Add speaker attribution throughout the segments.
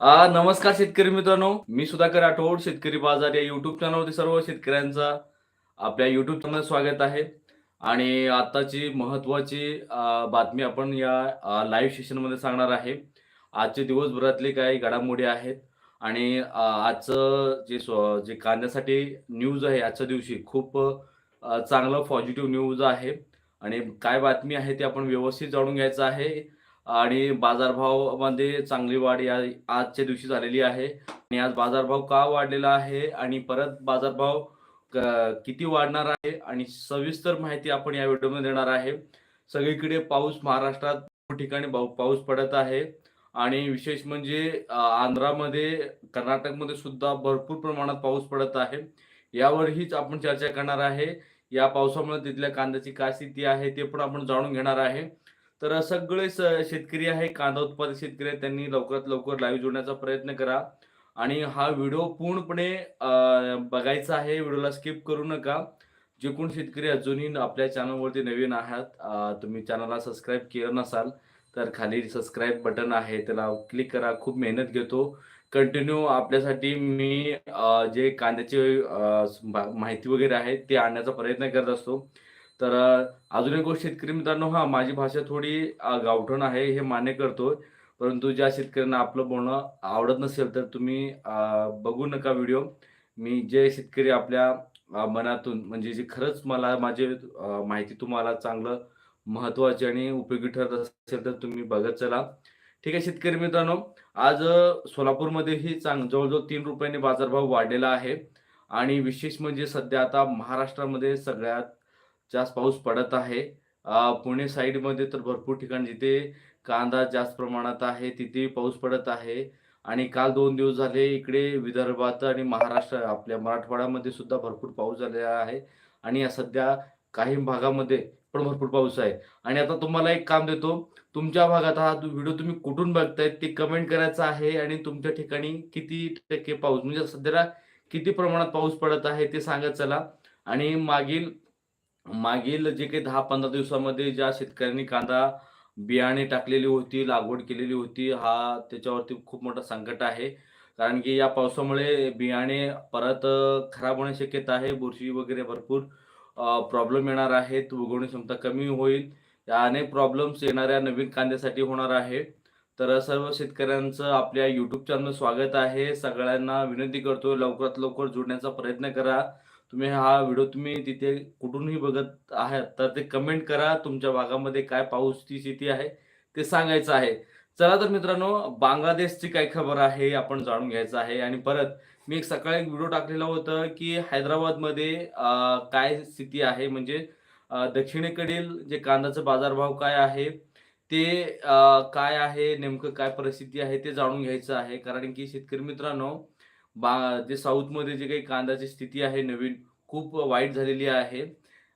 Speaker 1: आ, नमस्कार शेतकरी मित्रांनो. मी सुधाकर राठोड शेतकरी बाजार या युट्यूब चॅनलवरती सर्व शेतकऱ्यांचा आपल्या युट्यूब चॅनल स्वागत आहे. आणि आताची महत्वाची बातमी आपण या लाईव्ह सेशनमध्ये सांगणार आहे. आजचे दिवसभरातले काही घडामोडी आहेत. आणि आजचं जे स्व- जे कांद्यासाठी न्यूज आहे आजच्या दिवशी खूप चांगलं पॉझिटिव्ह न्यूज आहे. आणि काय बातमी आहे ते आपण व्यवस्थित जाणून घ्यायचं आहे. आणि बाजारभावामध्ये चांगली वाढ या आजच्या दिवशी झालेली आहे. आणि आज बाजारभाव का वाढलेला आहे? आणि परत बाजारभाव क- किती वाढणार आहे? आणि सविस्तर माहिती आपण या व्हिडिओमध्ये देणार आहे. सगळीकडे पाऊस महाराष्ट्रात ठिकाणी पाऊस पडत आहे. आणि विशेष म्हणजे आंध्रामध्ये कर्नाटकमध्ये सुद्धा भरपूर प्रमाणात पाऊस पडत आहे. यावरहीच आपण चर्चा करणार आहे. या पावसामुळे तिथल्या कांद्याची काय स्थिती आहे ते पण आपण जाणून घेणार आहे. तर सगळे शेतकरी आहे कांदा उत्पादक शेतकरी आहे त्यांनी लवकरात लवकर लाईव्ह जोडण्याचा प्रयत्न करा. आणि हा व्हिडिओ पूर्णपणे बघायचा आहे व्हिडिओला स्किप करू नका. जे कोण शेतकरी अजूनही आपल्या चॅनलवरती नवीन आहात तुम्ही चॅनलला सबस्क्राईब केलं नसाल तर खाली सबस्क्राईब बटन आहे त्याला क्लिक करा. खूप मेहनत घेतो. कंटिन्यू आपल्यासाठी मी जे कांद्याचे माहिती वगैरे आहे ते आणण्याचा प्रयत्न करत असतो. तर अजून एक गोष्ट शेतकरी मित्रांनो हा माझी भाषा थोडी गावठण आहे हे मान्य करतोय परंतु ज्या शेतकऱ्यांना आपलं बोलणं आवडत नसेल तर तुम्ही बघू नका व्हिडिओ. मी जे शेतकरी आपल्या मनातून म्हणजे जे खरंच मला माझे माहिती तुम्हाला चांगलं महत्वाची आणि उपयोगी ठरत असेल तर तुम्ही बघत चला. ठीक आहे शेतकरी मित्रांनो आज सोलापूरमध्येही चांग जवळजवळ तीन रुपयांनी बाजारभाव वाढलेला आहे. आणि विशेष म्हणजे सध्या आता महाराष्ट्रामध्ये सगळ्यात जास्त पाऊस पडत आहे. पुणे साईडमध्ये तर भरपूर ठिकाणी जिथे कांदा जास्त प्रमाणात आहे तिथे पाऊस पडत आहे. आणि काल दोन दिवस झाले इकडे विदर्भात आणि महाराष्ट्र आपल्या मराठवाड्यामध्ये सुद्धा भरपूर पाऊस झालेला आहे. आणि या सध्या काही भागामध्ये पण भरपूर पाऊस आहे. आणि आता तुम्हाला एक काम देतो. तुमच्या भागात हा व्हिडिओ तुम्ही कुठून बघताय ते कमेंट करायचं आहे आणि तुमच्या ठिकाणी किती टक्के पाऊस म्हणजे सध्याला किती प्रमाणात पाऊस पडत आहे ते सांगत चला. आणि मागील मागील जे काही दहा पंधरा दिवसामध्ये ज्या शेतकऱ्यांनी कांदा बियाणे टाकलेली होती लागवड केलेली होती हा त्याच्यावरती खूप मोठा संकट आहे. कारण की या पावसामुळे बियाणे परत खराब होण्याची शक्यता आहे बुरशी वगैरे भरपूर प्रॉब्लेम येणार आहेत उगवणी क्षमता कमी होईल. या अनेक प्रॉब्लेम्स येणाऱ्या नवीन कांद्यासाठी होणार आहे. तर सर्व शेतकऱ्यांचं आपल्या यूट्यूब चॅनल स्वागत आहे. सगळ्यांना विनंती करतो लवकरात लवकर जुडण्याचा प्रयत्न करा. तुम्ही हा व्हिडिओ तुम्ही तिथे कुठूनही बघत आहात तर ते कमेंट करा. तुमच्या भागामध्ये काय पाऊसची स्थिती आहे ते सांगायचं आहे. चला तर मित्रांनो बांगलादेशची काय खबर आहे आपण जाणून घ्यायचं आहे. आणि परत मी एक सकाळी एक व्हिडिओ टाकलेला होता की हैदराबादमध्ये काय स्थिती आहे? म्हणजे दक्षिणेकडील जे कांद्याचा बाजारभाव काय आहे ते काय आहे? नेमकं काय परिस्थिती आहे? ते जाणून घ्यायचं आहे. कारण की शेतकरी मित्रांनो बा जे साऊथमध्ये जे काही कांद्याची स्थिती आहे नवीन खूप वाईट झालेली आहे.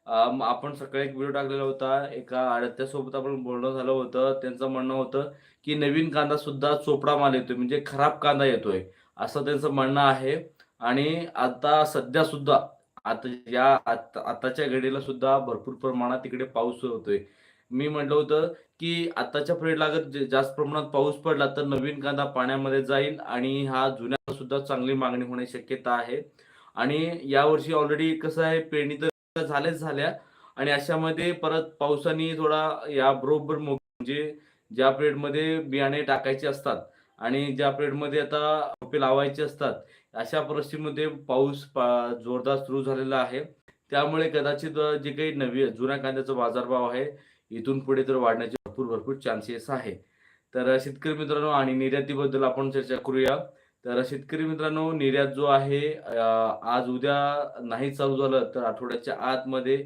Speaker 1: आपण सकाळी एक व्हिडिओ टाकलेला होता एका आडत्यासोबत आपण बोलणं झालं होतं त्यांचं म्हणणं होतं की नवीन कांदा सुद्धा चोपडा माल येतोय म्हणजे खराब कांदा येतोय असं त्यांचं म्हणणं आहे. आणि आता सध्या सुद्धा आता या आता आताच्या घडीला सुद्धा भरपूर प्रमाणात तिकडे पाऊस होतोय. मी म्हटलं होतं की आताच्या पिरियडला अगर जास्त प्रमाणात पाऊस पडला तर नवीन कांदा पाण्यामध्ये जाईल आणि हा जुन्या सुद्धा चांगली मागणी होण्याची शक्यता आहे. आणि यावर्षी ऑलरेडी कसं आहे पेरणी तर झाल्याच झाल्या आणि अशामध्ये परत पावसाने थोडा या बरोबर म्हणजे ज्या पिरियडमध्ये बियाणे टाकायचे असतात आणि ज्या पिरियडमध्ये आता रोपे लावायचे असतात अशा परिस्थितीमध्ये पाऊस जोरदार सुरू झालेला आहे. त्यामुळे कदाचित जे काही नवी जुन्या कांद्याचा बाजारभाव आहे इथून पुढे तर वाढण्याचे भरपूर भरपूर चान्सेस आहे. तर शेतकरी मित्रांनो आणि निर्यातीबद्दल आपण चर्चा करूया. तर शेतकरी मित्रांनो निर्यात जो आहे आज उद्या नाही चालू झालं तर आठवड्याच्या आतमध्ये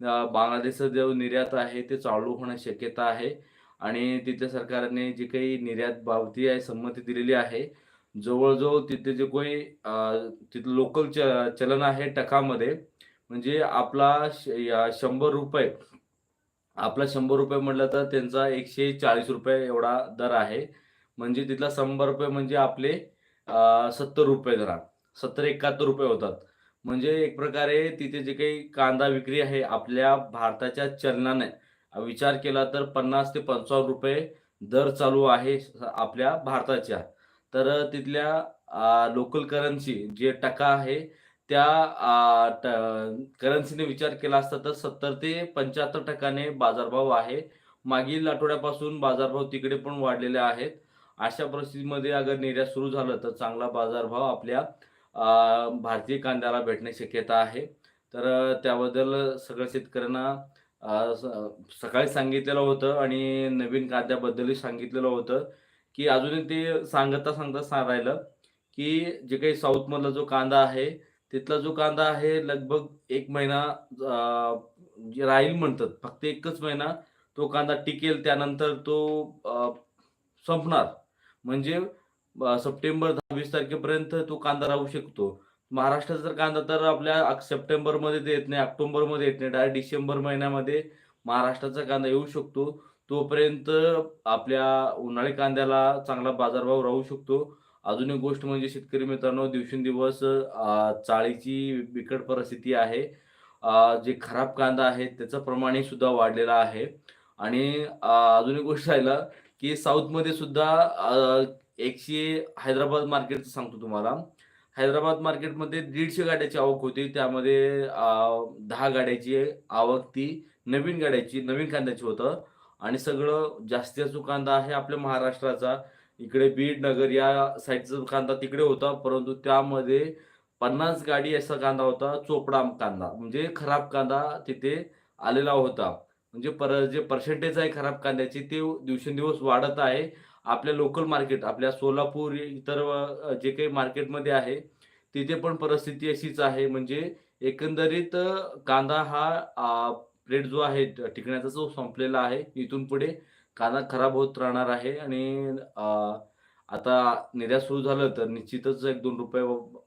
Speaker 1: बांगलादेशचं जे निर्यात आहे ते चालू होण्याची शक्यता आहे. आणि तिथल्या सरकारने जे काही निर्यात बाबती आहे संमती दिलेली आहे जवळजवळ तिथे जे काही तिथं तिथलं लोकल च चलन आहे टकामध्ये म्हणजे आपला श- या शंभर रुपये आपला शंभर रुपये म्हटलं तर त्यांचा एकशे चाळीस रुपये एवढा दर आहे. म्हणजे तिथला शंभर रुपये म्हणजे आपले सत्तर रुपये धरा सत्तर एकाहत्तर रुपये होतात. म्हणजे एक प्रकारे तिथे जे काही कांदा विक्री आहे आपल्या भारताच्या चलनाने विचार केला तर पन्नास ते पंचावन्न रुपये दर चालू आहे आपल्या भारताच्या. तर तिथल्या लोकल करन्सी जे टका आहे त्या ट करन्सीने विचार केला असता तर 70 ते 75 टक्क्याने बाजारभाव आहे. मागील आठवड्यापासून बाजारभाव तिकडे पण वाढलेले आहेत. अशा परिस्थितीमध्ये अगर निर्यात सुरू झालं तर चांगला बाजारभाव आपल्या भारतीय कांद्याला भेटण्याची शक्यता आहे. तर त्याबद्दल सगळ्या शेतकऱ्यांना स सकाळी सांगितलेलं होतं आणि नवीन कांद्याबद्दलही सांगितलेलं होतं, की अजूनही ते सांगता सांगता सा राहिलं, की जे काही साऊथमधला जो कांदा आहे, तिथला जो कांदा आहे लगभग एक महिना राहील म्हणतात. फक्त एकच महिना तो कांदा टिकेल त्यानंतर तो संपणार. म्हणजे सप्टेंबर दहावीस तारखेपर्यंत तो कांदा राहू शकतो. महाराष्ट्राचा कांदा तर आपल्या सप्टेंबरमध्ये येत नाही, ऑक्टोबरमध्ये येत नाही. डायरेक्ट डिसेंबर महिन्यामध्ये महाराष्ट्राचा कांदा येऊ शकतो. तोपर्यंत आपल्या उन्हाळी कांद्याला चांगला बाजारभाव राहू शकतो. अजून एक गोष्ट म्हणजे शेतकरी मित्रांनो दिवसेंदिवस चाळीची बिकट परिस्थिती आहे. जे खराब कांदा आहे त्याचं प्रमाणही सुद्धा वाढलेलं आहे आणि अजून एक गोष्ट राहिलं, की साऊथमध्ये सुद्धा एकशे हैदराबाद मार्केटचं सांगतो तुम्हाला. हैदराबाद मार्केटमध्ये दीडशे गाड्याची आवक होती. त्यामध्ये दहा गाड्याची आवक ती नवीन गाड्याची, नवीन कांद्याची होतं आणि सगळं जास्तीचा जो कांदा आहे आपल्या महाराष्ट्राचा, इकडे बीड, नगर या साईडचा कांदा तिकडे होता. परंतु त्यामध्ये 50 गाडी असा कांदा होता, चोपडा कांदा. म्हणजे खराब कांदा तिथे आलेला होता. म्हणजे पर जे पर्सेंटेज आहे खराब कांद्याची ते दिवसेंदिवस वाढत आहे. आपल्या लोकल मार्केट, आपल्या सोलापूर इतर जे काही मार्केटमध्ये आहे, तिथे पण परिस्थिती अशीच आहे. म्हणजे एकंदरीत कांदा हा रेट जो आहे टिकण्याचा जो संपलेला आहे. इथून पुढे कांदा खराब होत राहणार आहे आणि आता निर्यात सुरू झालं तर निश्चितच ₹1-2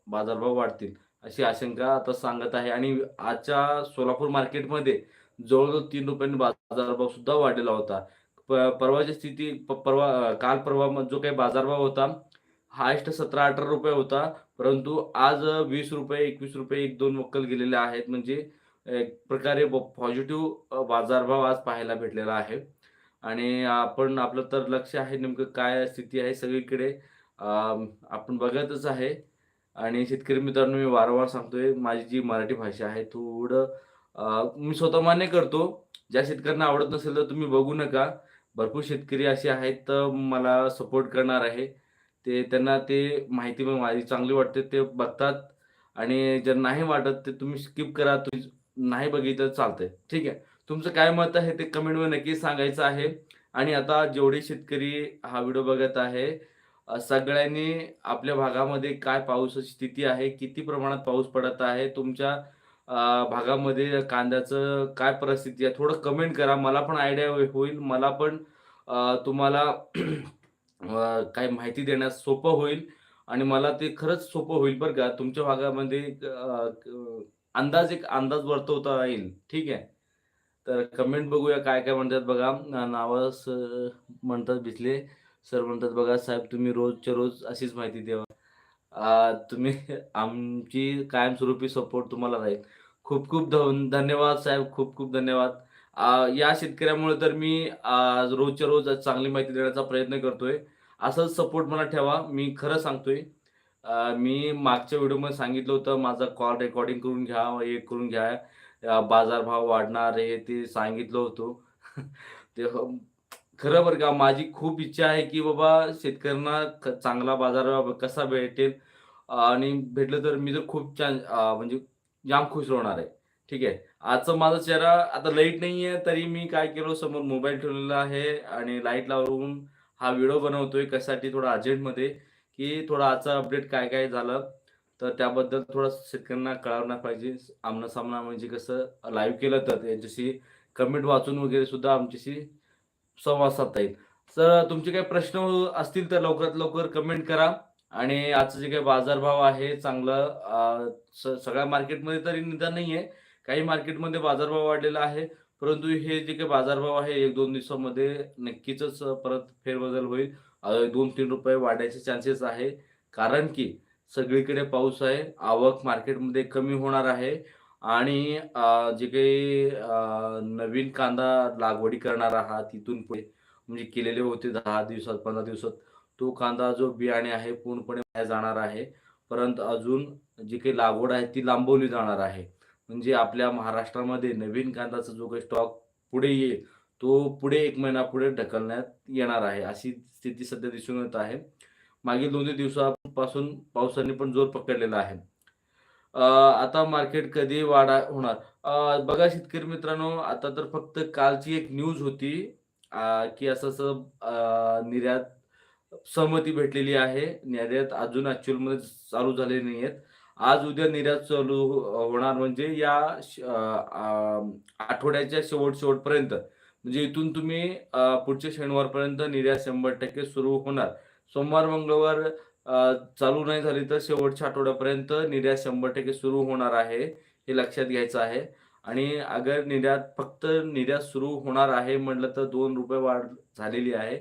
Speaker 1: बाजारभाव वाढतील, अशी आशंका आता सांगत आहे आणि आजच्या सोलापूर मार्केटमध्ये जवळजवळ तीन रुपयांनी बाजारभाव सुद्धा वाढलेला होता. परवाची स्थिती प परवा काल परवा जो काही बाजारभाव होता, हाष्ट सतरा अठरा रुपये होता. परंतु आज वीस रुपये एकवीस रुपये एक दोन वक्कल गेलेले आहेत. म्हणजे एक प्रकारे पॉझिटिव्ह बाजारभाव आज पाहायला भेटलेला आहे आणि आपण आपलं तर लक्ष आहे नेमकं काय स्थिती आहे सगळीकडे आपण बघतच आहे आणि शेतकरी मित्रांनो मी वारंवार सांगतोय, माझी जी मराठी भाषा आहे थोडं मी स्वतः मान्य करतो. ज्या शेतकऱ्यांना आवडत नसेल तर तुम्ही बघू नका. भरपूर शेतकरी असे आहेत तर मला सपोर्ट करणार आहे. ते त्यांना ते माहिती पण माझी चांगली वाटते ते बघतात आणि जर नाही वाटत ते तुम्ही स्किप करा. तुम्ही नाही बघितलं चालतंय. ठीक आहे. तुमचं काय मत आहे ते कमेंटमध्ये नक्की सांगायचं आहे आणि आता जेवढे शेतकरी हा व्हिडिओ बघत आहे, सगळ्यांनी आपल्या भागामध्ये काय पावसाची स्थिती आहे, किती प्रमाणात पाऊस पडत आहे, तुमच्या भागामध्ये कांद्याचं काय परिस्थिती आहे, थोडं कमेंट करा. मला पण आयडिया हो-, होईल. मला पण तुम्हाला काही माहिती देण्यास सोपं होईल आणि मला ते खरंच सोपं होईल बरं का. तुमच्या भागामध्ये अंदाज एक अंदाज वर्तवता येईल. ठीक आहे. तर कमेंट बघूया काय-काय म्हणतात बघा. ना नावं सर म्हणतात भिसले सर म्हणतात बघा, "साहेब तुम्ही रोजच्या रोज अशीच माहिती द्यावा तुम्ही आमची कायमस्वरूपी सपोर्ट तुम्हाला राहील. खूप-खूप धन धन्यवाद साहेब. खूप-खूप धन्यवाद. या शेतकऱ्यामुळे तर मी रोजच्या रोज चांगली माहिती देण्याचा प्रयत्न करतोय. असंच सपोर्ट मला ठेवा. मी खरं सांगतोय. मी मागच्या व्हिडिओमध्ये सांगितलं होतं माझा कॉल रेकॉर्डिंग करून घ्या, हे करून घ्या. बाजारभाव वाढणार हे ते सांगितलं होतं. ते हो खरं बरं का माझी खूप इच्छा आहे, की बाबा शेतकऱ्यांना क चांगला बाजारभाव कसा भेटेल आणि भेटलं तर मी तर खूप छान म्हणजे जाम खुश होणार आहे. ठीक आहे. आजचा माझा चेहरा आता लाइट नाही आहे तरी मी काय केलो समोर मोबाईल ठेवलेला आहे आणि लाइट लावून हा व्हिडिओ बनवतोय. कशासाठी थोडा अर्जंटमध्ये, की थोडा आजचा अपडेट काय-काय झालं, तर त्याबद्दल थोडं शेतकऱ्यांना कळवलं पाहिजे. आमना-सामना म्हणजे कसं लाईव्ह केलं तर यांच्याशी कमेंट वाचून वगैरे सुद्धा आमच्याशी संवाद साधता येईल. तर तुमचे काही प्रश्न असतील तर लवकरात लवकर कमेंट करा आणि आजचं जे काही बाजारभाव आहे चांगलं स सगळ्या मार्केटमध्ये तरी निदान नाही आहे काही मार्केटमध्ये बाजारभाव वाढलेला आहे. परंतु हे जे काही बाजारभाव आहे 1-2 दिवसामध्ये नक्कीच परत फेरबदल होईल. दोन तीन रुपये वाढायचे चान्सेस आहे. कारण की सगळीकडे पाऊस आहे. आवक मार्केटमध्ये कमी होणार आहे. आणि जे काही नवीन कांदा लागवडी करणार आहात तिथून पुढे म्हणजे केलेले होते दहा दिवसात, 15 दिवसात, तो कांदा जो बियाणे आहे पूर्णपणे जाणार आहे. परंतु अजून जी काही लागवड आहे ती लांबवली जाणार आहे. म्हणजे आपल्या महाराष्ट्रामध्ये नवीन कांद्याचा जो काही स्टॉक पुढे येईल तो पुढे एक महिना पुढे ढकलण्यात येणार आहे अशी स्थिती सध्या दिसून येत आहे. मागील दोन दिवसापासून पावसाने पण जोर पकडलेला आहे. आता मार्केट कधी वाढा होणार? बघा शेतकरी मित्रांनो आता तर फक्त कालची एक न्यूज होती की असं असं निर्यात सहमती भेटलेली आहे. निर्यात अजून ऍक्च्युअलमध्ये चालू झाले नाही आहेत. आज उद्या निर्यात चालू होणार म्हणजे या श- आठवड्याच्या शेवट शेवटपर्यंत म्हणजे इथून तुम्ही पुढच्या शनिवारपर्यंत निर्यात शंभर टक्के सुरू होणार. सोमवार मंगळवार चालू नाही झाली तर शेवटच्या आठवड्यापर्यंत निर्यात शंभर टक्के सुरू होणार आहे हे लक्षात घ्यायचं आहे. आणि अगर निर्यात फक्त निर्यात सुरू होणार आहे म्हटलं तर दोन रुपये वाढ झालेली आहे.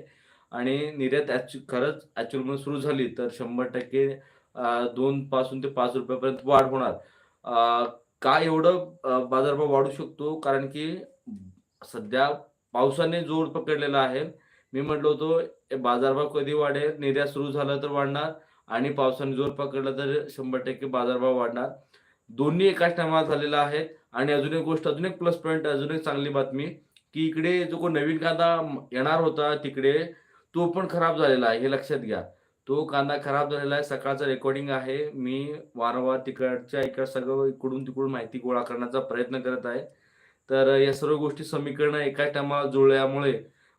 Speaker 1: आणि निर्यात ऍक्च्यु खरंच ऍक्च्युअल सुरू झाली तर शंभर टक्के दोन पासून ते पाच रुपयापर्यंत वाढ होणार. का एवढं बाजारभाव वाढू शकतो? कारण की सध्या पावसाने जोर पकडलेला आहे. मी म्हटलो होतो बाजारभाव कधी वाढेल? निर्यात सुरू झालं तर वाढणार आणि पावसाने जोर पकडला तर शंभर टक्के बाजारभाव वाढणार. दोन्ही एकाच टायमाला झालेला आहे. आणि अजून एक गोष्ट अजून एक प्लस पॉईंट अजून एक चांगली बातमी की इकडे जो कोण नवीन कांदा येणार होता तिकडे तो पण खराब झालेला आहे. हे लक्षात घ्या. तो कांदा खराब झालेला आहे. सकाळचं रेकॉर्डिंग आहे. मी वारंवार तिकडच्या इकड सगळं इकडून तिकडून माहिती गोळा करण्याचा प्रयत्न करत आहे. तर या सर्व गोष्टी समीकरणं एकाच टायमाला जुळल्यामुळे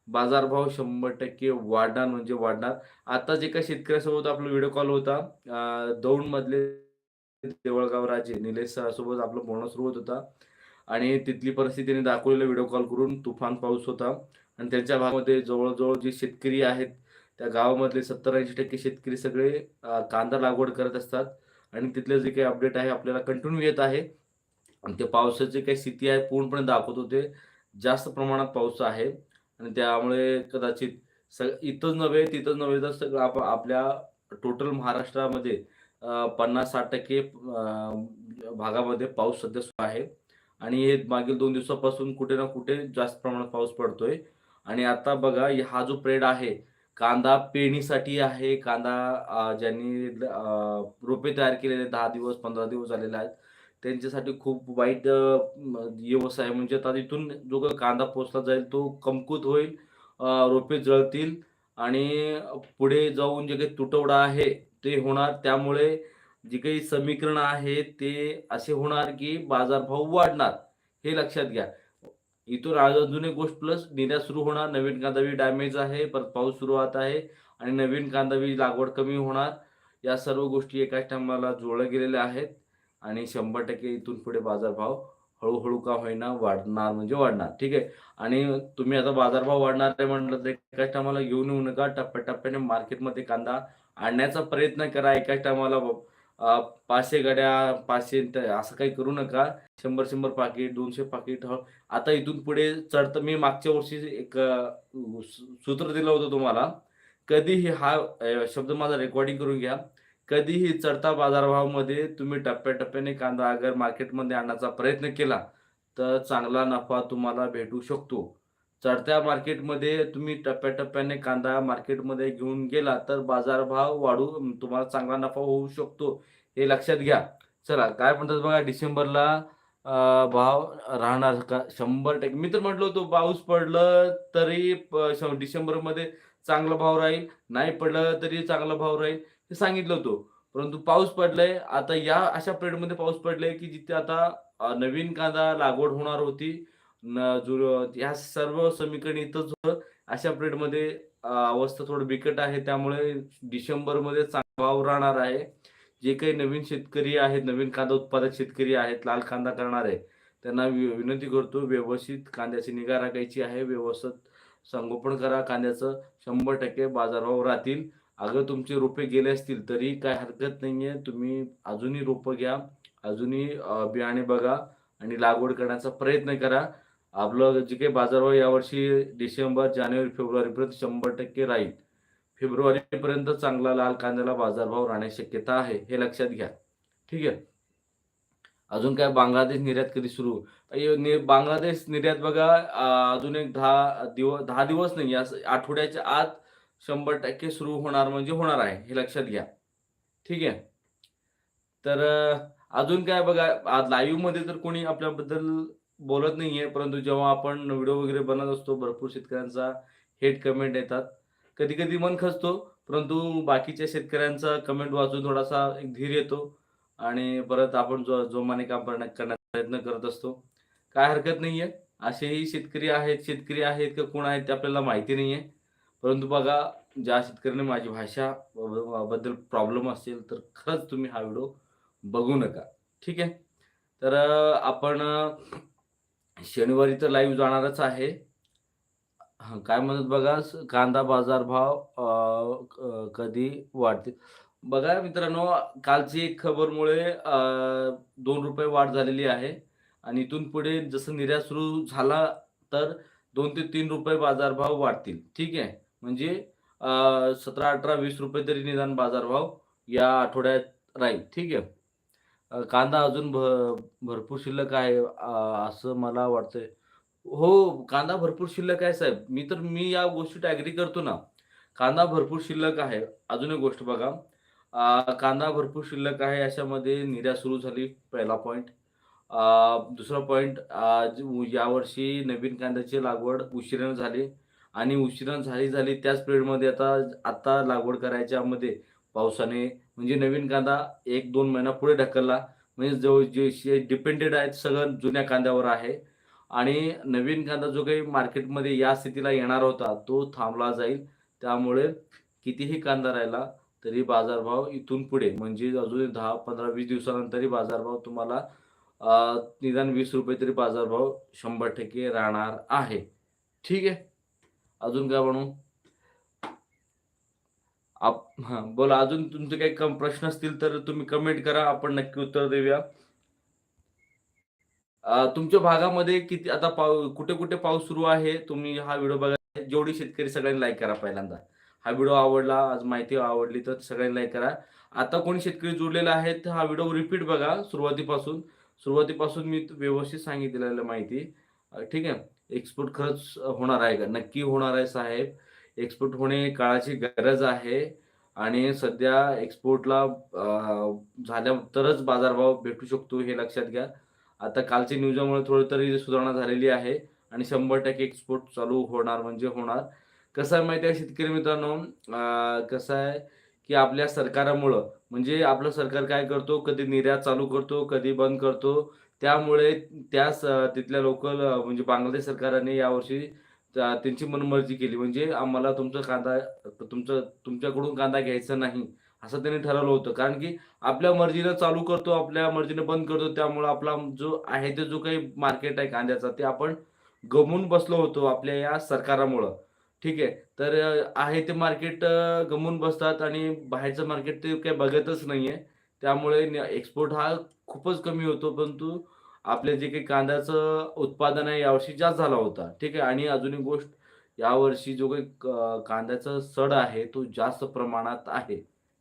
Speaker 1: बाजारभाव शंभर टक्के वाढणार म्हणजे वाढणार. आताच एका शेतकऱ्यासोबत आपला व्हिडिओ कॉल होता दौंड मधले देवळगाव राजे निलेश सरासोबत आपलं बोलणं सुरू होत होता. आणि तिथली परिस्थिती त्यांनी दाखवलेला व्हिडिओ कॉल करून तुफान पाऊस होता. आणि त्यांच्या भागामध्ये जवळजवळ जे शेतकरी आहेत त्या गावामधले सत्तर ऐंशी टक्के शेतकरी सगळे कांदा लागवड करत असतात. आणि तिथले जे काही अपडेट आहे आपल्याला कंटिन्यू येत आहे. आणि ते पावसाची काही स्थिती आहे पूर्णपणे दाखवत होते. जास्त प्रमाणात पाऊस आहे. आणि त्यामुळे कदाचित सग इथंच नव्हे तिथंच नव्हे तर सगळं आप आपल्या टोटल महाराष्ट्रामध्ये पन्नास साठ टक्के भागामध्ये पाऊस सध्या सुरू आहे. आणि हे मागील दोन दिवसापासून कुठे ना कुठे जास्त प्रमाणात पाऊस पडतोय. आणि आता बघा हा जो प्रेड आहे कांदा पेरणीसाठी आहे. कांदा ज्यांनी रोपे तयार केलेले दहा दिवस पंधरा दिवस झालेले आहेत. त्यांच्यासाठी खूप वाईट व्यवसाय म्हणजे आता इथून जो काही कांदा पोचला जाईल तो कमकुत होईल रोपे जळतील आणि पुढे जाऊन जे काही तुटवडा आहे ते होणार. त्यामुळे जी काही समीकरण आहे ते असे होणार की बाजारभाव वाढणार हे लक्षात घ्या. इथून आज अजून एक गोष्ट प्लस निर्यात सुरू होणार. नवीन कांदा बी डॅमेज आहे परत पाऊस सुरुवात आहे आणि नवीन कांदा बी लागवड कमी होणार. या सर्व गोष्टी एकाच टायमाला जुळल्या गेलेल्या आहेत. आणि शंभर टक्के इथून पुढे बाजारभाव हळूहळू का होईना वाढणार म्हणजे वाढणार. ठीक आहे? आणि तुम्ही आता बाजारभाव वाढणार आहे म्हटलं तर एकाच टायमाला घेऊन येऊ नका. टप्प्याटप्प्याने मार्केटमध्ये कांदा आणण्याचा प्रयत्न करा. एकाच टायमाला पाचशे गड्या पाचशे असं काही करू नका. शंभर शंभर पाकिट दोनशे पाकिट हो. आता इथून पुढे चढतं मी मागच्या वर्षी एक सूत्र दिलं होतं तुम्हाला. कधीही हा शब्द माझा रेकॉर्डिंग करून घ्या. कधीही चढता बाजारभावामध्ये तुम्ही टप्प्याटप्प्याने कांदा अगर मार्केटमध्ये आणण्याचा प्रयत्न केला तर चांगला नफा तुम्हाला भेटू शकतो. चढत्या मार्केटमध्ये तुम्ही टप्प्याटप्प्याने कांदा मार्केटमध्ये घेऊन गेला तर बाजारभाव वाढू तुम्हाला चांगला नफा होऊ शकतो हे लक्षात घ्या. चला काय म्हणतात बघा डिसेंबरला भाव राहणार का? शंभर टक्के. मी तर म्हटलं होतो पाऊस पडलं तरी श- डिसेंबरमध्ये चांगला भाव राहील नाही पडलं तरी चांगला भाव राहील. हे सांगितलं होतं. परंतु पाऊस पडलाय. आता या अशा पिरियडमध्ये पाऊस पडलाय की जिथे आता नवीन कांदा लागवड होणार होती न जो ह्या सर्व समीकरण इथंच अशा पिरियडमध्ये अवस्था थोडं बिकट आहे. त्यामुळे डिसेंबरमध्ये चांगला वाव राहणार आहे. जे काही नवीन शेतकरी आहेत नवीन कांदा उत्पादक शेतकरी आहेत लाल कांदा करणार आहे त्यांना विनंती करतो व्यवस्थित कांद्याची निगा राखायची आहे. व्यवस्थित संगोपन करा कांद्याचं. शंभर टक्के बाजारभाव राहतील. अगं तुमचे रोपे गेले असतील तरी काय हरकत नाहीये. तुम्ही अजूनही रोपं घ्या अजूनही बियाणे बघा आणि लागवड करण्याचा प्रयत्न करा. आपलं जे काही बाजारभाव यावर्षी डिसेंबर जानेवारी फेब्रुवारीपर्यंत शंभर टक्के राहील. फेब्रुवारीपर्यंत चांगला लाल कांद्याला बाजारभाव राहण्याची शक्यता आहे हे लक्षात घ्या. ठीक आहे? अजून काय? बांगलादेश निर्यात कधी सुरू? नि- बांगलादेश निर्यात बघा अजून एक दहा दिवस दहा दिवस नाही आठवड्याच्या आत शंभर टक्के सुरू होणार म्हणजे होणार आहे हे लक्षात घ्या. ठीक आहे? तर अजून काय बघा आज लाईव्हमध्ये तर कोणी आपल्याबद्दल बोलत नाहीये परंतु जेव्हा आपण व्हिडिओ वगैरे बनत असतो भरपूर शेतकऱ्यांचा हेट कमेंट येतात. कधी कधी मन खचतो परंतु बाकीच्या शेतकऱ्यांचा कमेंट वाचून थोडासा एक धीर येतो आणि परत आपण जो जोमाने काम करण्याचा प्रयत्न करत असतो. काय हरकत नाहीये. असेही शेतकरी आहेत शेतकरी आहेत का कोण आहेत ते आपल्याला माहिती नाहीये. परंतु बघा ज्या शेतकऱ्याने माझी भाषा ब- बद्दल प्रॉब्लेम असेल तर खरंच तुम्ही हा व्हिडिओ बघू नका. ठीक आहे? तर आपण शनिवारी तर लाईव्ह जाणारच आहे. काय म्हणत बघा कांदा बाजार भाव कधी वाढतील? बघा मित्रांनो कालची एक खबरमुळे दोन रुपये वाढ झालेली आहे. आणि इथून पुढे जसं निर्यात सुरू झाला तर दोन ते तीन रुपये बाजारभाव वाढतील. ठीक आहे? म्हणजे सतरा अठरा वीस रुपये तरी निदान बाजारभाव या आठवड्यात राहील. ठीक आहे? कांदा अजून भ भरपूर शिल्लक आहे असं मला वाटतंय. हो कांदा भरपूर शिल्लक आहे साहेब. मी तर मी या गोष्टीत ॲग्री करतो ना. कांदा भरपूर शिल्लक आहे. अजून एक गोष्ट बघा. कांदा भरपूर शिल्लक आहे अशामध्ये निर्यात सुरू झाली पहिला पॉईंट दुसरा पॉईंट यावर्षी नवीन कांद्याची लागवड उशिरानं झाली. आणि उशिरा झाली झाली त्याच पिरियडमध्ये आता आता लागवड करायच्यामध्ये पावसाने म्हणजे नवीन कांदा एक दोन महिना पुढे ढकलला. म्हणजे जवळ जे डिपेंडेड आहेत सगळं जुन्या कांद्यावर आहे. आणि नवीन कांदा जो काही मार्केटमध्ये या स्थितीला येणार होता तो थांबला जाईल. त्यामुळे कितीही कांदा राहिला तरी बाजारभाव इथून पुढे म्हणजे अजून दहा पंधरा वीस दिवसानंतरही बाजारभाव तुम्हाला निदान वीस रुपये तरी बाजारभाव शंभर टक्के राहणार आहे. ठीक आहे? अजून काय म्हणू? आप बोला अजून तुमचे काही कम प्रश्न असतील तर तुम्ही कमेंट करा आपण नक्की उत्तर देऊया. तुमच्या भागामध्ये किती आता पाऊ कुठे कुठे पाऊस सुरू आहे? तुम्ही हा व्हिडिओ बघा जेवढी शेतकरी सगळ्यांनी लाईक करा पहिल्यांदा. हा व्हिडिओ आवडला आज माहिती आवडली तर सगळ्यांनी लाईक करा. आता कोणी शेतकरी जोडलेला आहे तर हा व्हिडिओ रिपीट बघा सुरुवातीपासून. सुरुवातीपासून मी व्यवस्थित सांगितलेलं माहिती. ठीक आहे. एक्सपोर्ट खरंच होणार आहे का? नक्की होणार आहे साहेब. एक्सपोर्ट होणे काळाची गरज आहे आणि सध्या एक्सपोर्टला झाल्या तरच बाजारभाव भेटू शकतो हे लक्षात घ्या. आता कालच्या न्यूजामुळे थोडी तरी सुधारणा झालेली आहे आणि शंभर टक्के एक्सपोर्ट चालू होणार म्हणजे होणार. कसं आहे माहिती आहे शेतकरी मित्रांनो? कसं आहे की आपल्या सरकारामुळं म्हणजे आपलं सरकार काय करतो? कधी निर्यात चालू करतो कधी बंद करतो त्यामुळे त्या स- तिथल्या लोकल म्हणजे बांगलादेश सरकारने यावर्षी त्यांची मनमर्जी केली. म्हणजे आम्हाला तुमचा कांदा तुमचं तुमच्याकडून कांदा घ्यायचा नाही असं त्यांनी ठरवलं होतं. कारण की आपल्या मर्जीनं चालू करतो आपल्या मर्जीनं बंद करतो त्यामुळे आपला जो आहे ते जो काही मार्केट आहे कांद्याचा ते आपण गमून बसलो होतो आपल्या या सरकारामुळं. ठीक आहे? तर आहे ते मार्केट गमून बसतात आणि बाहेरचं मार्केट ते काही बघतच नाहीये. त्यामुळे एक्सपोर्ट हा खूपच कमी होतो परंतु आपले जे काही कांद्याचं उत्पादन आहे यावर्षी जास्त झाला होता. ठीक आहे? आणि अजून एक गोष्ट यावर्षी जो काही क- कांद्याचा सड आहे तो जास्त प्रमाणात आहे.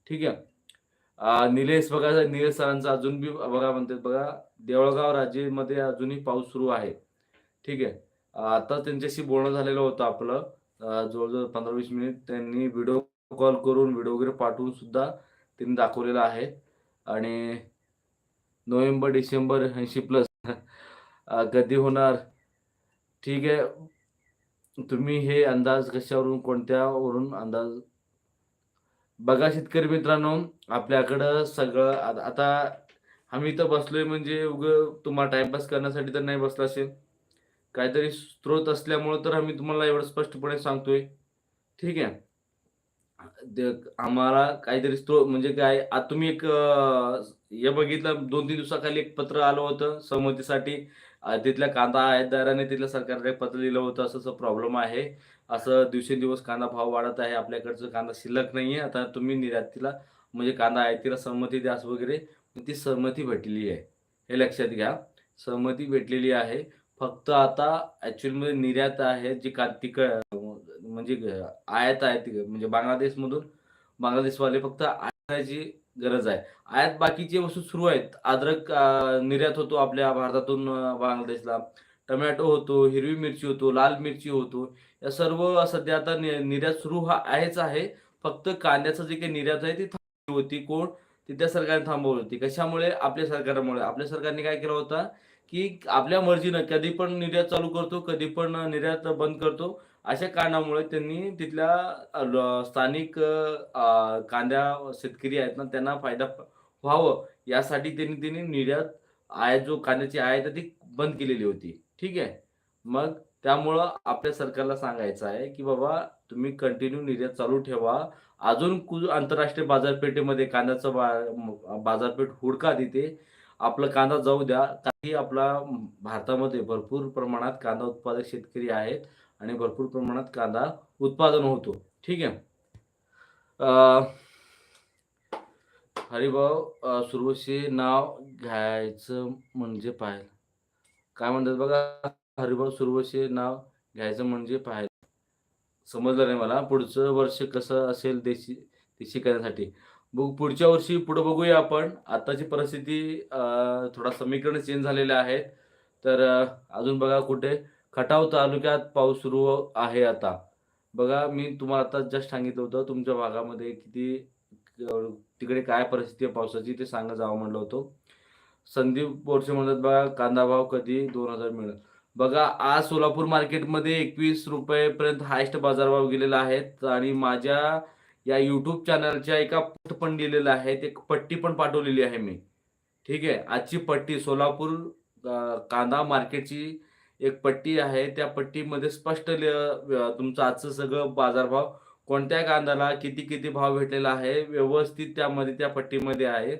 Speaker 1: ठीक आहे? निलेश बघा निलेश सरांचा अजून बी बघा म्हणतात बघा देवळगाव राजेमध्ये अजूनही पाऊस सुरू आहे. ठीक आहे? आता त्यांच्याशी बोलणं झालेलं होतं आपलं. जवळजवळ पंधरा वीस मिनिट त्यांनी व्हिडिओ कॉल करून व्हिडिओ वगैरे पाठवून सुद्धा त्यांनी दाखवलेला आहे. आणि नोव्हेंबर डिसेंबर ऐंशी प्लस कधी होणार? ठीक आहे. तुम्ही हे अंदाज कशावरून कोणत्यावरून अंदाज? बघा शेतकरी मित्रांनो आपल्याकडं सगळं आता आम्ही इथं बसलोय म्हणजे उग तुम्हाला टाइमपास करण्यासाठी तर नाही बसला असेल. काहीतरी स्रोत असल्यामुळे तर आम्ही तुम्हाला एवढं स्पष्टपणे सांगतोय. ठीक आहे. आम्हाला काहीतरी स्त्रोत म्हणजे काय आता तुम्ही एक हे बघितलं दोन तीन दिवसाखाली एक पत्र आलं होतं सहमतीसाठी. तिथल्या कांदा आयातदाराने तिथल्या सरकारला एक पत्र दिलं होतं असं प्रॉब्लेम आहे. असं दिवसेंदिवस कांदा भाव वाढत आहे आपल्याकडचं कांदा शिल्लक नाहीये. आता तुम्ही निर्यातीला म्हणजे कांदा आयातीला सहमती द्यास वगैरे ती सहमती भेटलेली आहे. हे लक्षात घ्या. सहमती भेटलेली आहे. फक्त आता ऍक्च्युअली निर्यात आहे जी का तिक म्हणजे आयात आहे ती म्हणजे बांगलादेशमधून बांगलादेशवाले फक्त आयाची गरज आहे. आयात बाकीचे वस्तू सुरू आहेत. अद्रक निर्यात होतो आपल्या भारतातून बांगलादेशला. टमॅटो होतो हिरवी मिरची होतो लाल मिरची होतो. या सर्व सध्या आता निर्यात सुरू हा आहेच आहे. फक्त कांद्याचं जे काही निर्यात आहे ती थांबली होती. कोण? ती त्या सरकारने थांबवली होती. कशामुळे? आपल्या सरकारमुळे. आपल्या सरकारने काय केलं होतं? की आपल्या मर्जीनं कधी पण निर्यात चालू करतो कधी पण निर्यात बंद करतो. अशा कारणामुळे त्यांनी तिथल्या स्थानिक कांद्या शेतकरी आहेत ना त्यांना फायदा व्हावं यासाठी त्यांनी त्यांनी निर्यात आयात जो कांद्याची आयात आहे ती बंद केलेली होती. ठीक आहे? मग त्यामुळं आपल्या सरकारला सांगायचं आहे की बाबा तुम्ही कंटिन्यू निर्यात चालू ठेवा. अजून कु आंतरराष्ट्रीय बाजारपेठेमध्ये कांद्याचं बा बाजारपेठ हुडका तिथे. आपला कांदा जाऊ द्या. काही आपला भारतामध्ये भरपूर प्रमाणात कांदा उत्पादक शेतकरी आहेत. आणि भरपूर प्रमाणात कांदा उत्पादन होतो. ठीक आहे? हरिभाऊ सुरवशी नाव घ्यायचं म्हणजे पाहायला. काय म्हणतात बघा? हरिभाऊ सुरवशी नाव घ्यायचं म्हणजे पाहायला. समजलं नाही मला. पुढचं वर्ष कसं असेल देशी देशी करण्यासाठी? बघू पुढच्या वर्षी पुढं बघूया आपण. आताची परिस्थिती अं, थोडा समीकरण चेंज झालेले आहेत. तर अजून बघा कुठे? खटाव तालुक्यात पाऊस सुरू आहे आता. बघा मी तुम्हाला आता जस्ट सांगितलं होतं तुमच्या भागामध्ये किती तिकडे काय परिस्थिती आहे पावसाची ते सांगा जावं म्हणलं होतं. संदीप बोरसे म्हणतात बघा कांदा भाव कधी दोन हजार मिळेल. बघा आज सोलापूर मार्केटमध्ये एकवीस रुपयेपर्यंत हायस्ट बाजारभाव गेलेला आहे आणि माझ्या या युट्यूब चॅनलच्या एका पोस्ट पण लिहिलेलं आहे ते पट्टी पण पाठवलेली आहे मी. ठीक आहे आजची पट्टी सोलापूर कांदा मार्केटची एक पट्टी आहे त्या पट्टीमध्ये स्पष्ट तुमचं आजचं सगळं बाजारभाव कोणत्या कांद्याला किती किती भाव भेटलेला आहे व्यवस्थित त्यामध्ये त्या पट्टीमध्ये आहे.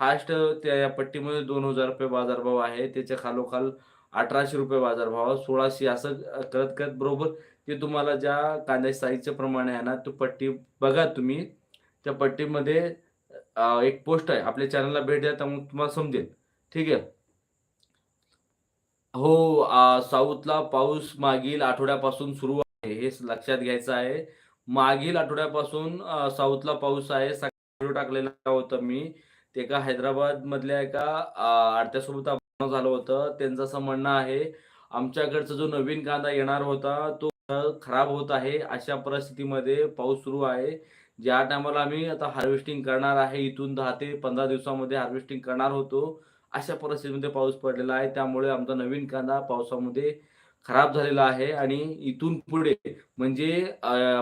Speaker 1: हास्ट त्या या पट्टीमध्ये दोन हजार रुपये बाजारभाव आहे त्याच्या खालोखाल अठराशे रुपये बाजारभाव सोळाशे असं करत करत बरोबर ते तुम्हाला ज्या कांद्या साईजच्या प्रमाणे आहे ना तो पट्टी बघा तुम्ही. त्या पट्टीमध्ये एक पोस्ट आहे आपल्या चॅनलला भेट द्या त्यामुळे तुम्हाला समजेल. ठीक आहे? हो साऊथला पाऊस मागील आठवड्यापासून सुरू आहे हे लक्षात घ्यायचं आहे. मागील आठवड्यापासून साऊथला पाऊस आहे सकाळी टाकलेला होता मी. ते एका हैदराबाद मधल्या एका अं, आडत्यासोबत झालं होतं. त्यांचं असं म्हणणं आहे आमच्याकडचा जो नवीन कांदा येणार होता तो खराब होत आहे. अशा परिस्थितीमध्ये पाऊस सुरू आहे. ज्या टायमाला आम्ही आता हार्वेस्टिंग करणार आहे इथून दहा ते पंधरा दिवसामध्ये हार्वेस्टिंग करणार होतो. अशा परिस्थितीमध्ये पाऊस पडलेला आहे. त्यामुळे आमचा नवीन कांदा पावसामध्ये खराब झालेला आहे. आणि इथून पुढे म्हणजे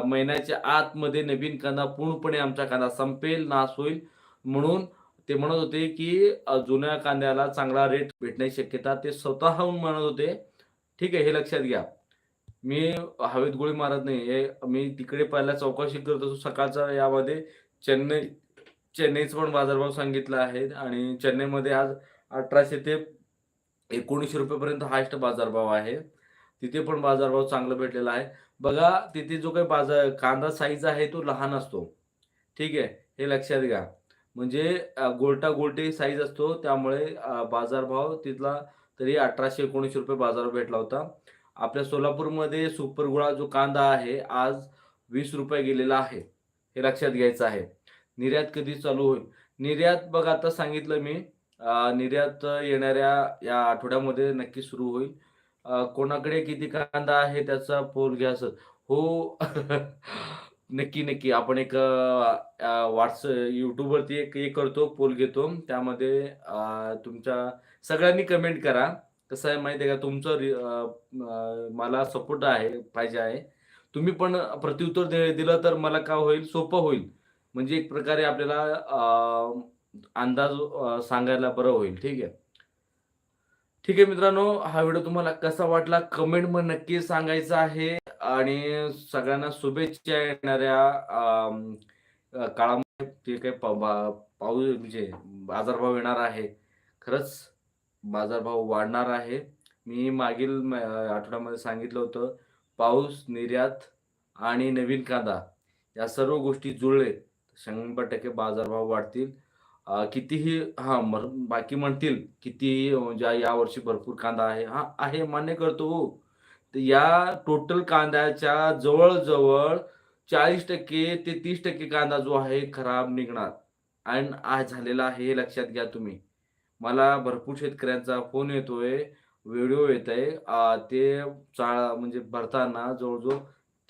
Speaker 1: महिन्याच्या आतमध्ये नवीन कांदा पूर्णपणे आमचा कांदा संपेल नाश होईल म्हणून ते म्हणत होते की जुन्या कांद्याला चांगला रेट भेटण्याची शक्यता ते स्वतःहून म्हणत होते. ठीक आहे हे लक्षात घ्या. मी हवेत गोळी मारत नाही. हे मी तिकडे पहिला चौकशी करत असतो. सकाळचा यामध्ये चेन्नई चेन्नईचा पण बाजारभाव सांगितला आहे. आणि चेन्नईमध्ये आज अठराशे ते एकोणीसशे रुपयेपर्यंत हायस्ट बाजारभाव आहे. तिथे पण बाजारभाव चांगला भेटलेला आहे. बघा तिथे जो काही बाजार कांदा साईज आहे तो लहान असतो. ठीक आहे? हे लक्षात घ्या. म्हणजे गोलटा गोलटे साईज असतो. त्यामुळे बाजारभाव तिथला तरी अठराशे एकोणीसशे रुपये बाजार भेटला होता. आपल्या सोलापूरमध्ये सुपर गुळा जो कांदा आहे आज वीस रुपये गेलेला आहे. हे लक्षात घ्यायचं आहे. निर्यात कधी चालू होईल? निर्यात बघा आता सांगितलं मी. निर्यात येणाऱ्या या आठवड्यामध्ये नक्की सुरू होईल. कोणाकडे किती कांदा आहे त्याचा पोल घ्या सर हो नक्की नक्की. आपण एक व्हॉट्स युट्यूबवरती एक हे करतो पोल घेतो. त्यामध्ये तुमच्या सगळ्यांनी कमेंट करा. कसं आहे माहिती आहे का? तुमचं रि- मला सपोर्ट आहे पाहिजे आहे. तुम्ही पण प्रत्युत्तर दे- दिलं तर मला काय होईल? सोपं होईल. म्हणजे एक प्रकारे आपल्याला अंदाज सांगायला बरं होईल. ठीक आहे? ठीक आहे मित्रांनो हा व्हिडिओ तुम्हाला कसा वाटला कमेंट मग नक्की सांगायचं आहे. आणि सगळ्यांना शुभेच्छा येणाऱ्या अ, काळामध्ये जे काही पाऊस म्हणजे बाजारभाव येणार आहे. खरंच बाजारभाव वाढणार आहे. मी मागील आठवड्यामध्ये सांगितलं होतं पाऊस निर्यात आणि नवीन कांदा या सर्व गोष्टी जुळले शंभर टक्के बाजारभाव वाढतील. कितीही हा बाकी म्हणतील कितीही म्हणजे या वर्षी भरपूर कांदा आहे हा आहे मान्य करतो हो. या टोटल कांद्याच्या जवळजवळ चाळीस टक्के ते तीस टक्के कांदा जो आहे खराब निघणार. आणि आज झालेला आहे हे लक्षात घ्या तुम्ही. मला भरपूर शेतकऱ्यांचा फोन येतोय व्हिडिओ येत आहे ते चाळ म्हणजे भरताना जवळजवळ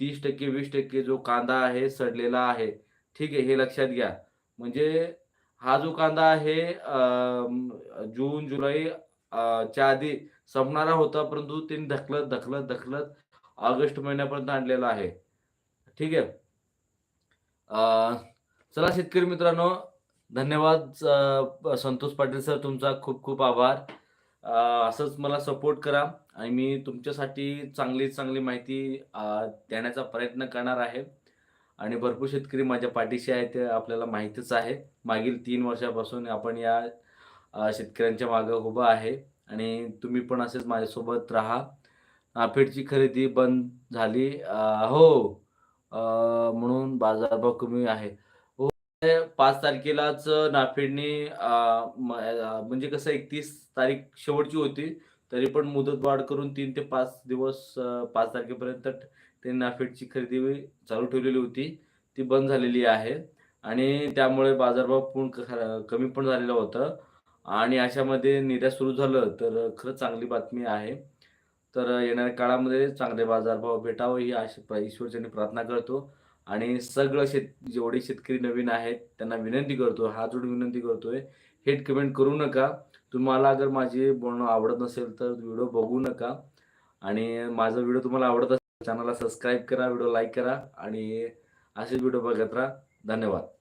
Speaker 1: तीस टक्के वीस टक्के जो कांदा आहे सडलेला आहे. ठीक आहे हे लक्षात घ्या. म्हणजे हा जो कांदा आहे जून जुलै च्या आधी संपणारा होता परंतु त्यांनी ढकलत ढकलत ढकलत ऑगस्ट महिन्यापर्यंत आणलेला आहे. ठीक आहे? चला शेतकरी मित्रांनो धन्यवाद संतोष पाटील सर तुमचा खूप खूप आभार. असंच मला सपोर्ट करा आणि मी तुमच्यासाठी चांगली चांगली माहिती देण्याचा प्रयत्न करणार आहे. आणि भरपूर शेतकरी माझ्या पाठीशी आहेत ते आपल्याला माहितीच आहे. मागील तीन वर्षापासून आपण या शेतकऱ्यांच्या मागं उभं आहे आणि तुम्ही पण असेच माझ्यासोबत राहा. नाफेडची खरेदी बंद झाली हो अं, म्हणून बाजारभाव कमी आहे. हो पाच तारखेलाच नाफेडनी म्हणजे कसं एकतीस तारीख शेवटची होती तरी पण मुदत वाढ करून तीन ते पाच दिवस पाच तारखेपर्यंत त्यांनी नाफेडची खरेदी चालू ठेवलेली होती. ती बंद झालेली आहे. आणि त्यामुळे बाजारभाव पूर्ण कमी पण झालेला होता. आणि अशामध्ये निर्यात सुरू झालं तर खरंच चांगली बातमी आहे. तर येणाऱ्या काळामध्ये चांगले बाजारभाव भेटावं ही आशा ईश्वरच्याने प्रार्थना करतो. आणि सगळं शेत जेवढे शेतकरी नवीन आहेत त्यांना विनंती करतो हात जोडून विनंती करतोय. हेट कमेंट करू नका. तुम्हाला अगर माझे बोलणं आवडत नसेल तर व्हिडिओ बघू नका. आणि माझा व्हिडिओ तुम्हाला आवडत असेल चॅनलला सबस्क्राईब करा व्हिडिओ लाईक करा आणि असे व्हिडिओ बघत राहा. धन्यवाद.